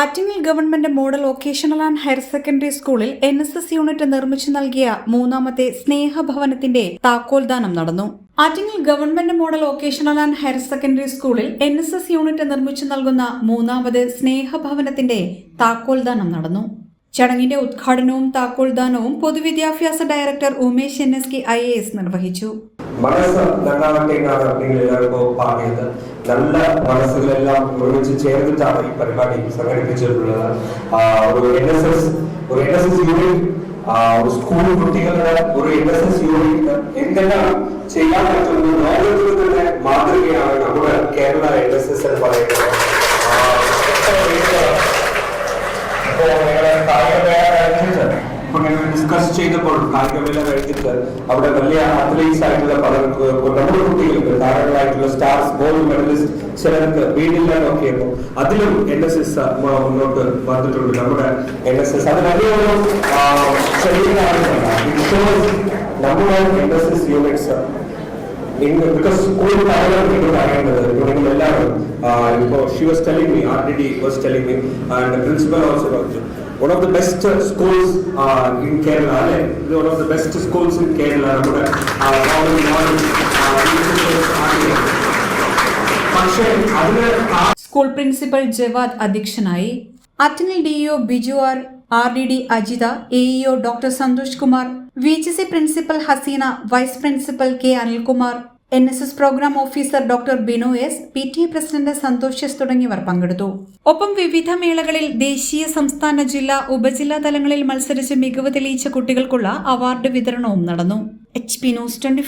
Attingal government model vocational and higher secondary സ്കൂളിൽ N S S unit നിർമ്മിച്ചു നൽകിയ മൂന്നാമത്തെ സ്നേഹഭവനത്തിന്റെ താക്കോൽദാനം നടന്നു. Attingal government model vocational and higher secondary സ്കൂളിൽ എൻ എസ് എസ് യൂണിറ്റ് നിർമ്മിച്ചു നൽകുന്ന മൂന്നാമത് സ്നേഹഭവനത്തിന്റെ താക്കോൽദാനം നടന്നു. ചടങ്ങിന്റെ ഉദ്ഘാടനവും താക്കോൽദാനവും പൊതുവിദ്യാഭ്യാസ director Umesh N S K I A S നിർവഹിച്ചു. നന്നാവട്ടേക്കാണ് നിങ്ങൾ എല്ലാവർക്കും പാടിയത് നല്ല മനസ്സുകളെല്ലാം ഒരുമിച്ച് ചേർന്നിട്ടാണ് ഈ പരിപാടി സംഘടിപ്പിച്ചിട്ടുള്ളത്. ഒരു എൻ എസ് എസ് ഒരു എൻ എസ് എസ് യൂണിറ്റ് ഒരു സ്കൂൾ കുട്ടികളുടെ ഒരു എൻ എസ് എസ് യൂണിറ്റ് എന്തെല്ലാം ചെയ്യാൻ പറ്റുന്നത് ലോകത്തിൽ ഡിസ്കസ് ചെയ്തപ്പോൾ കായികമേള കഴിഞ്ഞിട്ട് അവിടെ വലിയ അത്ലീറ്റ്സ് ആയിട്ടുള്ള പലർക്ക് ഇപ്പൊ നമ്മുടെ കുട്ടികൾക്ക് ധാരാളമായിട്ടുള്ള സ്റ്റാർസ് ഗോൾഡ് മെഡലിസ്റ്റ് ചിലർക്ക് വീടില്ലാതൊക്കെ ആയിരുന്നു അതിലും എൻ എസ് എസ് മുന്നോട്ട് വന്നിട്ടുണ്ട് നമ്മുടെ എൻ എസ് എസ് അത് വലിയൊരു ആ, ചെറിയ കാര്യമല്ല It shows നമ്മുടെ N S S units because school കാര്യമാണ് നിങ്ങൾ അറിയേണ്ടത് ഇപ്പോൾ നിങ്ങൾ എല്ലാവരും ഇപ്പോൾ she was telling me R D D was telling me and principal also പറഞ്ഞു one of the best schools in Kerala അല്ലെ ഇത് one of the best schools in Kerala നമ്മുടെ ആ, modern, modern, ആ, teachers ആണ്. പക്ഷേ അതിന് ആ സ്കൂൾ പ്രിൻസിപ്പൽ ജവാദ് അധ്യക്ഷനായി Attingal DEO Biju R R D D Ajitha AEO doctor Santhosh Kumar V H C principal Haseena vice principal K Anilkumar N S S programme officer doctor Binu S P T A president Santhosh S തുടങ്ങിയവർ പങ്കെടുത്തു. ഒപ്പം വിവിധ മേളകളിൽ ദേശീയ സംസ്ഥാന ജില്ലാ ഉപജില്ലാ തലങ്ങളിൽ മത്സരിച്ച് മികവ് തെളിയിച്ച കുട്ടികൾക്കുള്ള അവാർഡ് വിതരണവും നടന്നു. H P news twenty